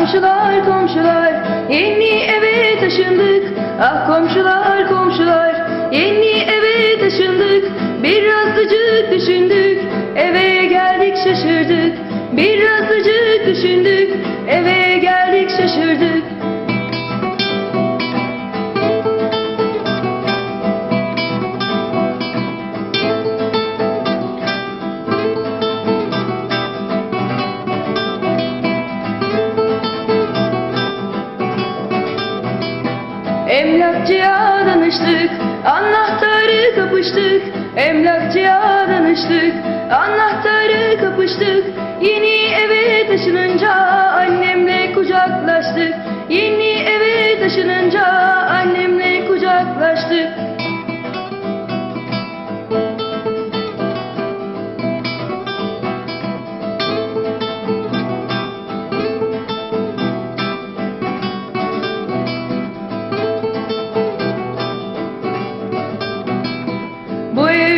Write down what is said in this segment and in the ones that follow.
komşular komşular. Yeni eve taşındık. Ah komşular komşular. Yeni eve taşındık. Biraz acık düşündük. Eve geldik şaşırdık. Biraz acık düşündük. Eve geldik şaşırdık. Emlakçıya danıştık, anahtarı kapıştık. Emlakçıya danıştık, anahtarı kapıştık. Yeni eve taşınınca annemle kucaklaştık. Yeni eve taşınınca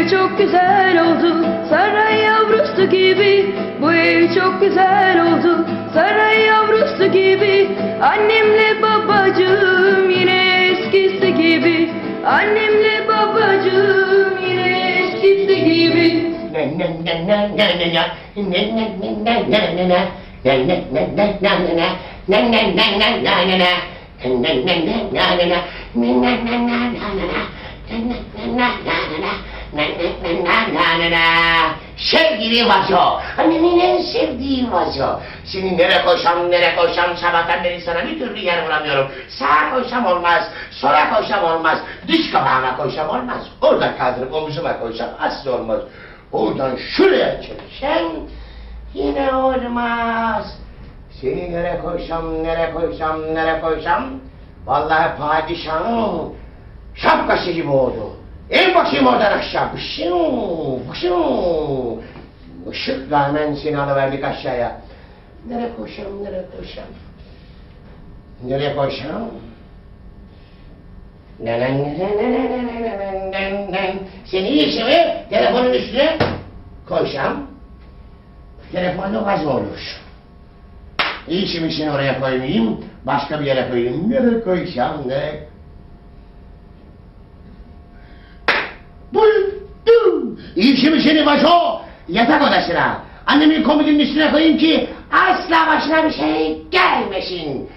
ev çok güzel oldu, saray yavrusu gibi. Bu ev çok güzel oldu, saray yavrusu gibi. Annemle babacığım yine eskisi gibi. Annemle babacığım yine eskisi gibi. Sevgili vazo, annemin en sevdiği vazo. Seni nereye koysam, nereye koysam sabahtan beri sana bir türlü yer bulamıyorum. Sağa koysam olmaz, sola koysam olmaz, diş kapağıma koysam olmaz. Oradan kaldırıp omzuma koysam asla olmaz. Oradan şuraya çeksem yine olmaz. Seni nereye koysam, nereye koysam, nereye koysam vallahi padişahın şapkası gibi oldu. En bakayım oradan aşağı. Bışın, bışın. Işık rağmen seni alıverdik aşağıya. Nereye koşam, nereye koşam? Nereye koşam? Seni iyi mi? Telefonun üstüne koysam. Telefonun vaz olur. İyi şimdi seni oraya koymayayım. Başka bir yere koyayım. Nereye koysam, nereye Şimdi seni başo yatak odasına. Annemin komodinin üstüne koyayım ki asla başına bir şey gelmesin.